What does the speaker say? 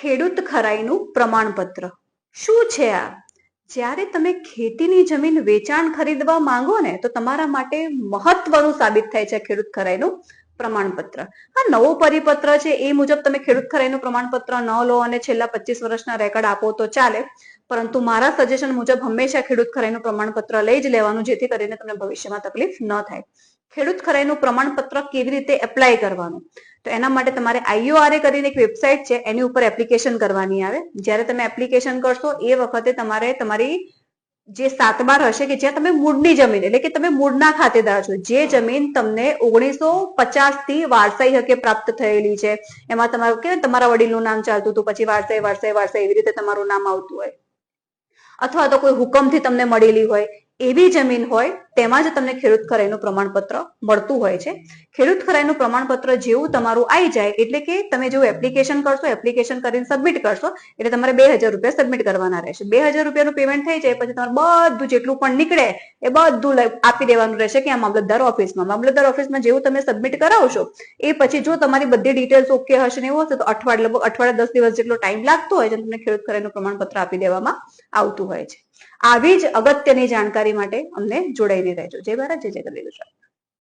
ખેડૂત ખરાઈનું પ્રમાણપત્ર. શું છે આ? જ્યારે તમે ખેતીની જમીન વેચાણ ખરીદવા માંગો ને, તો તમારા માટે મહત્વનું સાબિત થાય છે ખેડૂત ખરાઈનું પ્રમાણપત્ર. આ નવો પરિપત્ર છે, એ મુજબ તમે ખેડૂત ખરાઈનું પ્રમાણપત્ર ન લો અને છેલ્લા પચીસ વર્ષના રેકોર્ડ આપો તો ચાલે. પરંતુ મારા સજેશન મુજબ હંમેશા ખેડૂત ખરાઈનું પ્રમાણપત્ર લઈ જ લેવાનું, જેથી કરીને તમને ભવિષ્યમાં તકલીફ ન થાય. ખેડૂત ખરાઈનું પ્રમાણપત્ર કેવી રીતે એપ્લાય કરવાનું? તો એના માટે તમારે આઈઓઆરએ કરીને એક વેબસાઇટ છે, એની ઉપર એપ્લિકેશન કરવાની આવે. જ્યારે તમે એપ્લિકેશન કરશો, એ વખતે તમારે તમારી જે સાતબાર હશે કે જ્યાં તમે મૂળની જમીન, એટલે કે તમે મૂળના ખાતેદાર છો, જે જમીન તમને ઓગણીસો પચાસથી વારસાઈ હકે પ્રાપ્ત થયેલી છે. એમાં તમારું કે તમારા વડીલનું નામ ચાલતું હતું, પછી વારસાઈ વારસાઈ વારસાઈ, એવી રીતે તમારું નામ આવતું હોય. અથવા તો કોઈ હુકમથી તમને મળેલી હોય, એવી જમીન હોય તેમાં જ તમને ખેડૂત ખરાઈનું પ્રમાણપત્ર મળતું હોય છે. ખેડૂત ખરાઈનું પ્રમાણપત્ર જેવું તમારું આવી જાય એટલે કે તમે જેવું એપ્લિકેશન કરશો એપ્લિકેશન કરીને સબમિટ કરશો, એટલે તમારે બે હજાર રૂપિયા સબમિટ કરવાના રહેશે. બે હજાર રૂપિયાનું પેમેન્ટ થઈ જાય, પછી તમારે બધું જેટલું પણ નીકળે એ બધું આપી દેવાનું રહેશે કે આ મામલતદાર ઓફિસમાં. મામલતદાર ઓફિસમાં જેવું તમે સબમિટ કરાવશો, એ પછી જો તમારી બધી ડિટેલ્સ ઓકે હશે ને એવું હશે, તો અઠવાડિયે લગભગ અઠવાડિયા દસ દિવસ જેટલો ટાઈમ લાગતો હોય છે તમને ખેડૂત ખરાઈનું પ્રમાણપત્ર આપી દેવામાં આવતું હોય છે. આવી જ અગત્યની જાણકારી માટે અમને જોડાઈને રહેજો જય ભારત જય જય ગરવી ગુજરાત